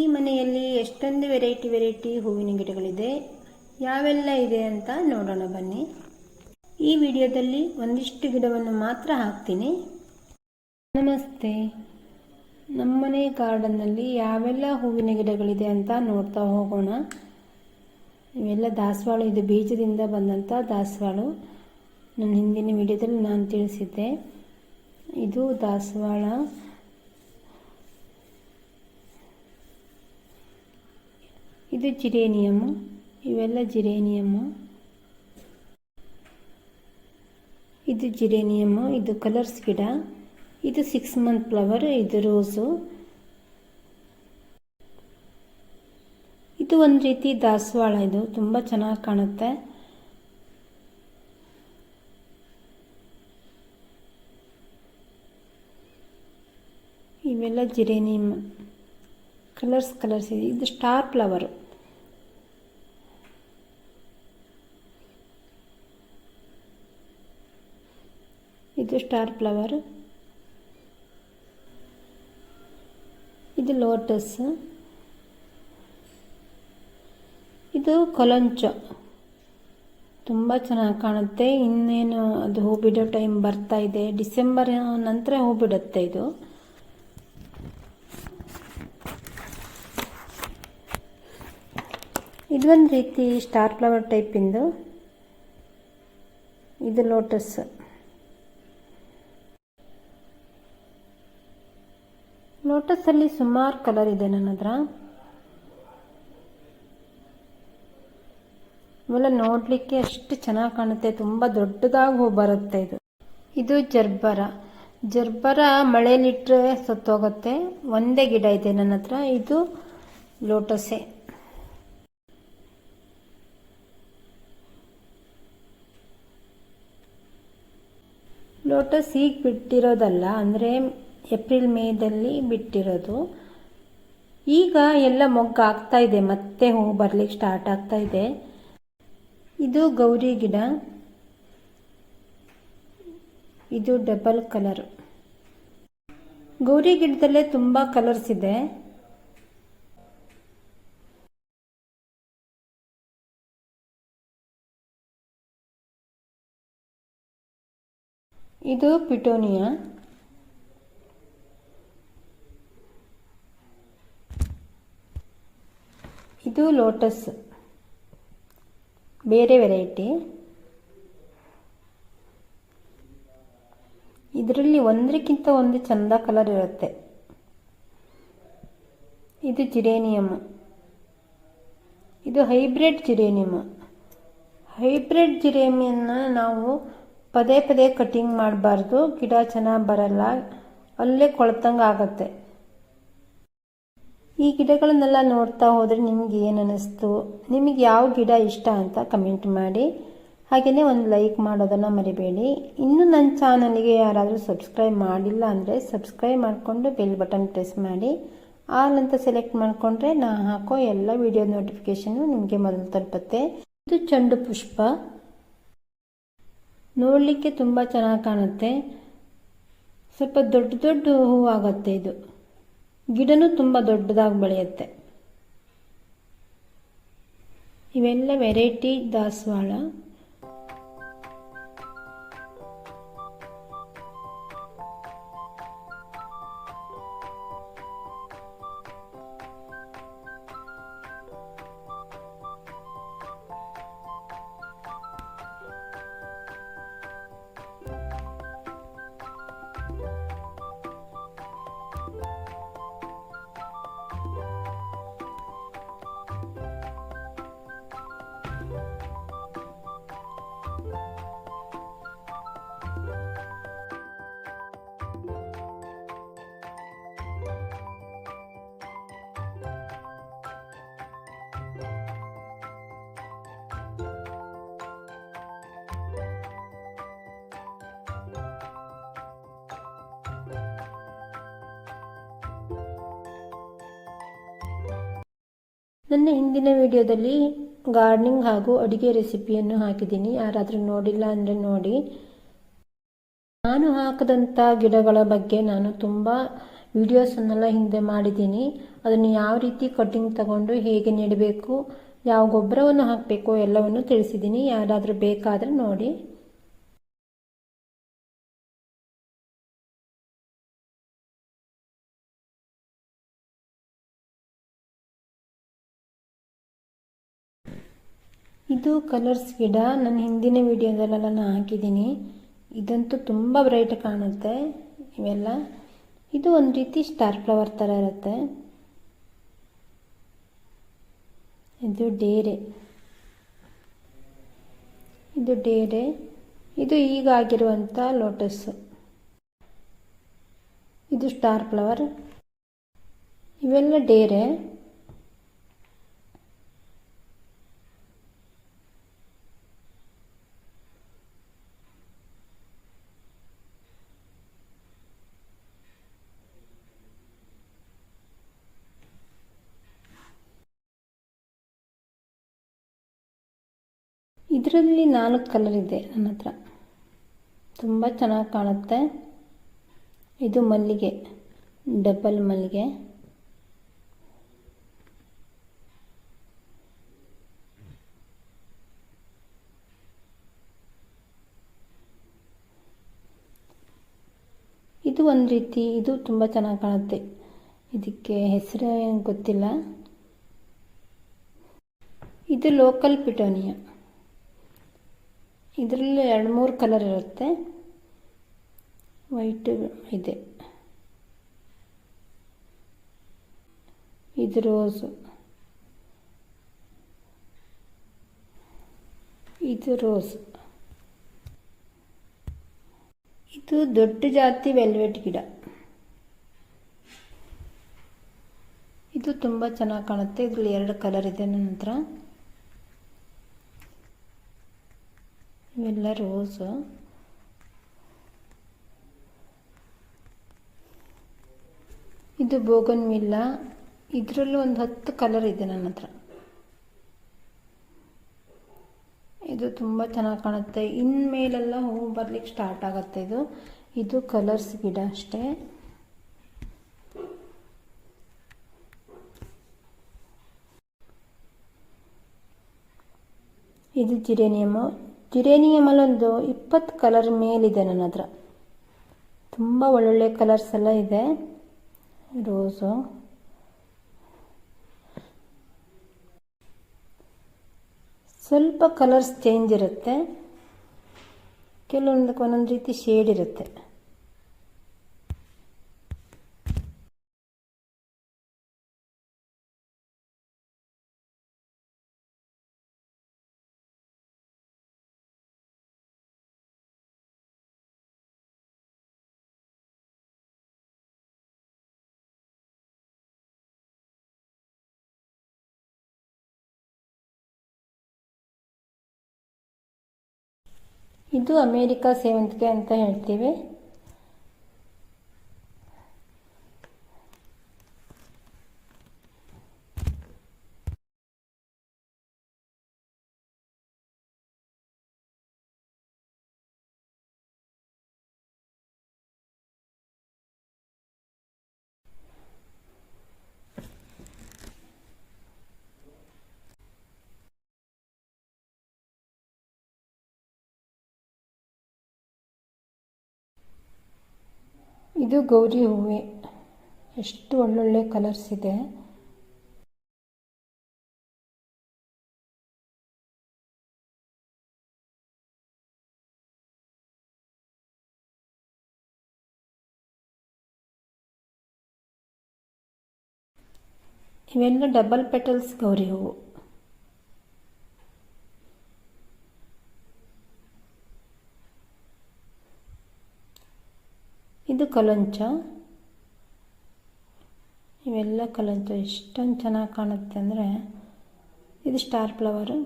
ಈ ಮನೆಯಲ್ಲಿ ಎಷ್ಟೊಂದು ವೆರೈಟಿ ವೆರೈಟಿ ಹೂವಿನ ಗಿಡಗಳಿದೆ, ಯಾವೆಲ್ಲ ಇದೆ ಅಂತ ನೋಡೋಣ ಬನ್ನಿ. ಈ ವಿಡಿಯೋದಲ್ಲಿ ಒಂದಿಷ್ಟು ಗಿಡವನ್ನು ಮಾತ್ರ ಹಾಕ್ತೀನಿ. ನಮಸ್ತೆ. ನಮ್ಮನೆ ಗಾರ್ಡನ್ನಲ್ಲಿ ಯಾವೆಲ್ಲ ಹೂವಿನ ಗಿಡಗಳಿದೆ ಅಂತ ನೋಡ್ತಾ ಹೋಗೋಣ. ಇವೆಲ್ಲ ದಾಸವಾಳ, ಇದು ಬೀಜದಿಂದ ಬಂದಂಥ ದಾಸವಾಳು. ನನ್ನ ಹಿಂದಿನ ವಿಡಿಯೋದಲ್ಲಿ ನಾನು ತಿಳಿಸಿದ್ದೆ. ಇದು ದಾಸವಾಳ. ಇದು ಜಿರೇನಿಯಮ್ಮು ಇವೆಲ್ಲ ಜಿರೇನಿಯಮ್ಮು ಇದು ಜಿರೇನಿಯಮ್, ಇದು ಕಲರ್ಸ್ ಗಿಡ. ಇದು ಸಿಕ್ಸ್ ಮಂತ್ ಫ್ಲವರ್ ಇದು ರೋಸು ಇದು ಒಂದು ರೀತಿ ದಾಸವಾಳ ಇದು. ತುಂಬ ಚೆನ್ನಾಗಿ ಕಾಣುತ್ತೆ. ಇವೆಲ್ಲ ಜಿರೇನಿಯಮ್. ಕಲರ್ಸ್ ಕಲರ್ಸ್ ಇದೆ. ಇದು ಸ್ಟಾರ್ ಫ್ಲವರು ಸ್ಟಾರ್ ಫ್ಲವರ್ ಇದು ಲೋಟಸ್ ಇದು ಕೊಲಂಚ ತುಂಬ ಚೆನ್ನಾಗಿ ಕಾಣುತ್ತೆ ಇನ್ನೇನು ಅದು ಹೂ ಬಿಡೋ ಟೈಮ್ ಬರ್ತಾ ಇದೆ ಡಿಸೆಂಬರ್ ನಂತರ ಹೂ ಬಿಡುತ್ತೆ ಇದು ಇದೊಂದು ರೀತಿ ಸ್ಟಾರ್ ಫ್ಲವರ್ ಟೈಪಿಂದು ಇದು ಲೋಟಸ್ ಲೋಟಸಲ್ಲಿ ಸುಮಾರು ಕಲರ್ ಇದೆ ನನ್ನ ಹತ್ರ. ಇವೆಲ್ಲ ನೋಡಲಿಕ್ಕೆ ಅಷ್ಟು ಚೆನ್ನಾಗಿ ಕಾಣುತ್ತೆ, ತುಂಬ ದೊಡ್ಡದಾಗಿ ಹೂ ಬರುತ್ತೆ ಇದು. ಇದು ಜರ್ಬರ. ಜರ್ಬರ ಮಳೆಯಲ್ಲಿಟ್ಟರೆ ಸತ್ತೋಗುತ್ತೆ. ಒಂದೇ ಗಿಡ ಇದೆ ನನ್ನ ಹತ್ರ, ಇದು ಲೋಟಸೆ. ಲೋಟಸ್ ಈಗ ಬಿಟ್ಟಿರೋದಲ್ಲ, ಅಂದರೆ ಏಪ್ರಿಲ್ ಮೇದಲ್ಲಿ ಬಿಟ್ಟಿರೋದು. ಈಗ ಎಲ್ಲ ಮೊಗ್ಗು ಆಗ್ತಾ ಇದೆ, ಮತ್ತೆ ಹೂ ಬರ್ಲಿಕ್ಕೆ ಸ್ಟಾರ್ಟ್ ಆಗ್ತಾ ಇದೆ. ಇದು ಗೌರಿ ಗಿಡ. ಇದು ಡಬಲ್ ಕಲರ್. ಗೌರಿ ಗಿಡದಲ್ಲೇ ತುಂಬ ಕಲರ್ಸ್ ಇದೆ. ಇದು ಪಿಟೋನಿಯಾ. ಇದು ಲೋಟಸ್. ಬೇರೆ ವೆರೈಟಿ. ಇದರಲ್ಲಿ ಒಂದಕ್ಕಿಂತ ಒಂದು ಚಂದ ಕಲರ್ ಇರುತ್ತೆ. ಇದು ಜಿರೇನಿಯಮ್ ಇದು ಹೈಬ್ರಿಡ್ ಜಿರೇನಿಯಮ್ ಹೈಬ್ರಿಡ್ ಜಿರೇನಿಯನ್ನ ನಾವು ಪದೇ ಪದೇ ಕಟಿಂಗ್ ಮಾಡಬಾರ್ದು. ಗಿಡ ಚೆನ್ನಾಗಿ ಬರಲ್ಲ. ಅಲ್ಲೇ ಕೊಳ್ತಂಗೆ ಆಗತ್ತೆ. ಈ ಗಿಡಗಳನ್ನೆಲ್ಲ ನೋಡ್ತಾ ಹೋದರೆ ನಿಮ್ಗೆ ಏನು ಅನ್ನಿಸ್ತು ನಿಮಗೆ ಯಾವ ಗಿಡ ಇಷ್ಟ ಅಂತ ಕಮೆಂಟ್ ಮಾಡಿ. ಹಾಗೆಯೇ ಒಂದು ಲೈಕ್ ಮಾಡೋದನ್ನು ಮರಿಬೇಡಿ. ಇನ್ನು ನನ್ನ ಚಾನಲ್ಗೆ ಯಾರಾದರೂ ಸಬ್ಸ್ಕ್ರೈಬ್ ಮಾಡಿಲ್ಲ ಅಂದರೆ ಸಬ್ಸ್ಕ್ರೈಬ್ ಮಾಡಿಕೊಂಡು ಬೆಲ್ ಬಟನ್ ಪ್ರೆಸ್ ಮಾಡಿ. ಆಲ್ ಅಂತ ಸೆಲೆಕ್ಟ್ ಮಾಡಿಕೊಂಡ್ರೆ ನಾ ಹಾಕೋ ಎಲ್ಲ ವಿಡಿಯೋ ನೋಟಿಫಿಕೇಷನ್ನು ನಿಮಗೆ ಮೊದಲು ತಲುಪುತ್ತೆ. ಇದು ಚೆಂಡು ಪುಷ್ಪ. ನೋಡಲಿಕ್ಕೆ ತುಂಬ ಚೆನ್ನಾಗಿ ಕಾಣುತ್ತೆ. ಸ್ವಲ್ಪ ದೊಡ್ಡ ದೊಡ್ಡ ಹೂವು ಆಗುತ್ತೆ ಇದು. ಗಿಡನೂ ತುಂಬ ದೊಡ್ಡದಾಗಿ ಬೆಳೆಯುತ್ತೆ. ಇವೆಲ್ಲ ವೆರೈಟಿ ದಾಸವಾಳ. ನನ್ನ ಹಿಂದಿನ ವಿಡಿಯೋದಲ್ಲಿ ಗಾರ್ಡನಿಂಗ್ ಹಾಗೂ ಅಡುಗೆ ರೆಸಿಪಿಯನ್ನು ಹಾಕಿದ್ದೀನಿ. ಯಾರಾದರೂ ನೋಡಿಲ್ಲ ಅಂದರೆ ನೋಡಿ. ನಾನು ಹಾಕದಂಥ ಗಿಡಗಳ ಬಗ್ಗೆ ನಾನು ತುಂಬ ವಿಡಿಯೋಸನ್ನೆಲ್ಲ ಹಿಂದೆ ಮಾಡಿದ್ದೀನಿ. ಅದನ್ನು ಯಾವ ರೀತಿ ಕಟ್ಟಿಂಗ್ ತಗೊಂಡು ಹೇಗೆ ನೆಡಬೇಕು, ಯಾವ ಗೊಬ್ಬರವನ್ನು ಹಾಕಬೇಕು ಎಲ್ಲವನ್ನು ತಿಳಿಸಿದ್ದೀನಿ. ಯಾರಾದರೂ ಬೇಕಾದರೆ ನೋಡಿ. ಇದು ಕಲರ್ಸ್ ಗಿಡ. ನನ್ನ ಹಿಂದಿನ ವಿಡಿಯೋದಲ್ಲೆಲ್ಲ ನಾನು ಹಾಕಿದ್ದೀನಿ. ಇದಂತೂ ತುಂಬ ಬ್ರೈಟ್ ಕಾಣುತ್ತೆ ಇವೆಲ್ಲ. ಇದು ಒಂದು ರೀತಿ ಸ್ಟಾರ್ ಫ್ಲವರ್ ಥರ ಇರುತ್ತೆ. ಇದು ಡೇರೆ. ಇದು ಡೇರೆ. ಇದು ಈಗ ಆಗಿರುವಂಥ ಲೋಟಸ್ಸು ಇದು ಸ್ಟಾರ್ ಫ್ಲವರ್ ಇವೆಲ್ಲ ಡೇರೆ. ಇದರಲ್ಲಿ ನಾಲ್ಕು ಕಲರ್ ಇದೆ ನನ್ನ ಹತ್ರ. ತುಂಬ ಚೆನ್ನಾಗಿ ಕಾಣುತ್ತೆ. ಇದು ಮಲ್ಲಿಗೆ ಡಬಲ್ ಮಲ್ಲಿಗೆ. ಇದು ಒಂದು ರೀತಿ, ಇದು ತುಂಬ ಚೆನ್ನಾಗಿ ಕಾಣುತ್ತೆ. ಇದಕ್ಕೆ ಹೆಸರು ಏನು ಗೊತ್ತಿಲ್ಲ. ಇದು ಲೋಕಲ್ ಪಿಟೋನಿಯಾ ಇದರಲ್ಲಿ ಎರಡು ಮೂರು ಕಲರ್ ಇರುತ್ತೆ. ವೈಟ್ ಇದೆ. ಇದು ರೋಸು ಇದು ರೋಸ್ ಇದು ದೊಡ್ಡ ಜಾತಿ ವೆಲ್ವೆಟ್ ಗಿಡ. ಇದು ತುಂಬ ಚೆನ್ನಾಗಿ ಕಾಣುತ್ತೆ. ಇದರಲ್ಲಿ ಎರಡು ಕಲರ್ ಇದೆ ನಂತರ ಇವೆಲ್ಲ ರೋಸು ಇದು ಬೋಗನ್ ವಿಲ್ಲ ಇದರಲ್ಲೂ ಒಂದು ಹತ್ತು ಕಲರ್ ಇದೆ ನನ್ನ ಹತ್ರ. ಇದು ತುಂಬ ಚೆನ್ನಾಗಿ ಕಾಣುತ್ತೆ. ಇನ್ಮೇಲೆಲ್ಲ ಹೂ ಬರ್ಲಿಕ್ಕೆ ಸ್ಟಾರ್ಟ್ ಆಗುತ್ತೆ ಇದು. ಇದು ಕಲರ್ಸ್ ಗಿಡ ಅಷ್ಟೇ. ಇದು ಜಿರೇನಿಯಮ್ಮು ಜಿರೇನಿಯಮಲ್ಲಿ ಒಂದು ಇಪ್ಪತ್ತು ಕಲರ್ ಮೇಲಿದೆ ನನ್ನ ಹತ್ರ. ತುಂಬ ಒಳ್ಳೊಳ್ಳೆ ಕಲರ್ಸ್ ಎಲ್ಲ ಇದೆ. ರೋಸು. ಸ್ವಲ್ಪ ಕಲರ್ಸ್ ಚೇಂಜ್ ಇರುತ್ತೆ. ಕೆಲವೊಂದಕ್ಕೆ ಒಂದೊಂದು ರೀತಿ ಶೇಡ್ ಇರುತ್ತೆ. ಇದು ಅಮೇರಿಕಾ ಸೇವಂತಿಗೆ ಅಂತ ಹೇಳ್ತೀವಿ. ಇದು ಗೌರಿ ಹೂವೆ. ಎಷ್ಟು ಒಳ್ಳೊಳ್ಳೆ ಕಲರ್ಸ್ ಇದೆ. ಇವೆಲ್ಲ ಡಬಲ್ ಪೆಟಲ್ಸ್ ಗೌರಿ ಹೂವು ಇದು ಕಲಂಚ. ಇವೆಲ್ಲ ಕಲಂಚ. ಎಷ್ಟೊಂದು ಚೆನ್ನಾಗಿ ಕಾಣುತ್ತೆ ಅಂದರೆ ಇದು ಸ್ಟಾರ್ ಫ್ಲವರು.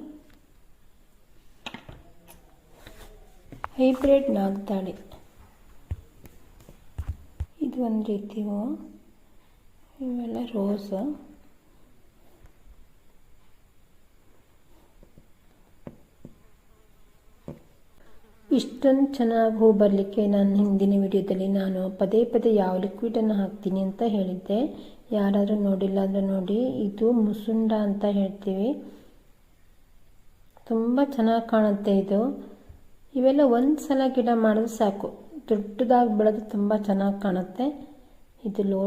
ಹೈಬ್ರಿಡ್ ನಾಗ್ತಾಳಿ. ಇದು ಒಂದು ರೀತಿ ಹೂವು ಇವೆಲ್ಲ ರೋಸು. ಇಷ್ಟೊಂದು ಚೆನ್ನಾಗಿ ಹೂ ಬರಲಿಕ್ಕೆ ನಾನು ಹಿಂದಿನ ವಿಡಿಯೋದಲ್ಲಿ ನಾನು ಪದೇ ಪದೇ ಯಾವ ಲಿಕ್ವಿಡನ್ನು ಹಾಕ್ತೀನಿ ಅಂತ ಹೇಳಿದ್ದೆ. ಯಾರಾದರೂ ನೋಡಿಲ್ಲ ಅಂದರೆ ನೋಡಿ. ಇದು ಮುಸುಂಡ ಅಂತ ಹೇಳ್ತೀವಿ. ತುಂಬ ಚೆನ್ನಾಗಿ ಕಾಣುತ್ತೆ ಇದು. ಇವೆಲ್ಲ ಒಂದು ಸಲ ಗಿಡ ಮಾಡಿದ್ರೆ ಸಾಕು. ದೊಡ್ಡದಾಗಿ ಬೆಳೆದು ತುಂಬ ಚೆನ್ನಾಗಿ ಕಾಣುತ್ತೆ. ಇದು ಲೋ